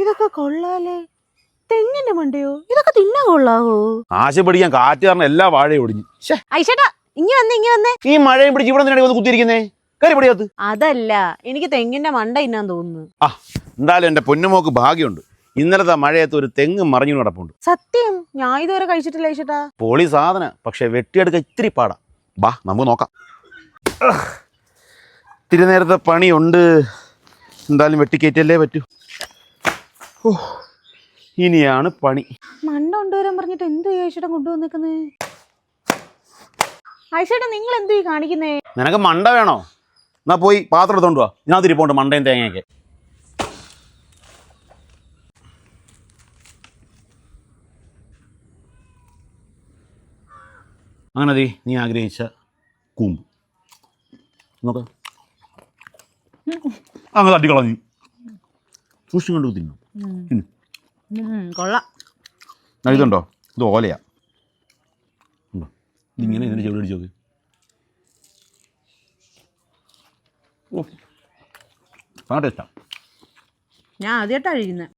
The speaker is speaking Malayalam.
ഇതൊക്കെ കൊള്ളാലേ. തെങ്ങിന്റെ മണ്ടയോ? ഇതൊക്കെ തിന്നാൻ കൊള്ളാവോ? ആശ പിടിക്കാൻ കാറ്റ് കാരണം എല്ലാ വാഴയും ഒടിഞ്ഞു. ഐഷേട്ടാ ഇങ്ങി വന്നേ ഇങ്ങി വന്നേ. ഈ മഴയും പിടിച്ച് ഇവിടെ നിന്നാണ് വന്ന് കുത്തിയിരിക്കുന്നേ? കയറി അതല്ല എനിക്ക് തെങ്ങിന്റെ മണ്ട ഇന്നാൻ തോന്നുന്നു. ആ എന്തായാലും എന്റെ പൊന്നുമോക്ക് ഭാഗ്യമുണ്ട്. ഇന്നലത്തെ മഴയത്ത് ഒരു തെങ്ങ് മറിഞ്ഞു കിടപ്പുണ്ട് സത്യം? ഞാൻ ഇതുവരെ കഴിച്ചിട്ടില്ല ഐഷേട്ടാ പൊളി സാധന പക്ഷെ വെട്ടിയെടുക്ക ഇത്തിരി പാടാ. ബാ നമുക്ക് നോക്കാം. തിരുനേരത്തെ പണിയുണ്ട്. എന്തായാലും വെട്ടിക്കയറ്റല്ലേ പറ്റൂ. ഓ ഇനിയാണ് പണി. മണ്ണ കൊണ്ടുവരാൻ പറഞ്ഞിട്ട് എന്ത് ഐഷേട്ടൻ കൊണ്ടുവന്നേക്കുന്നേ? ഐശ്വരം നിങ്ങൾ എന്തു ഈ കാണിക്കുന്നേ? നിനക്ക് മണ്ട വേണോ? എന്നാ പോയി പാത്രം എടുത്തോണ്ട് ഞാൻ തിരി പോണ്ട് മണ്ടയും തേങ്ങയൊക്കെ. അങ്ങനെ തീ നീ ആഗ്രഹിച്ച കൂമ്പ്. നോക്ക. അങ്ങ് തട്ടിക്കളഞ്ഞു. സൂക്ഷിച്ചു കൊണ്ട് തിന്നു. കൊള്ളാം. ഇതുണ്ടോ? ഇത് ഓലയാ. ഇങ്ങനെ ഇതിങ്ങനെ ഇതിന്റെ ചെവിടി അടിച്ചു നോക്ക്. ആ ഞാൻ ആദ്യമായിട്ടാണ് കഴിക്കുന്നത്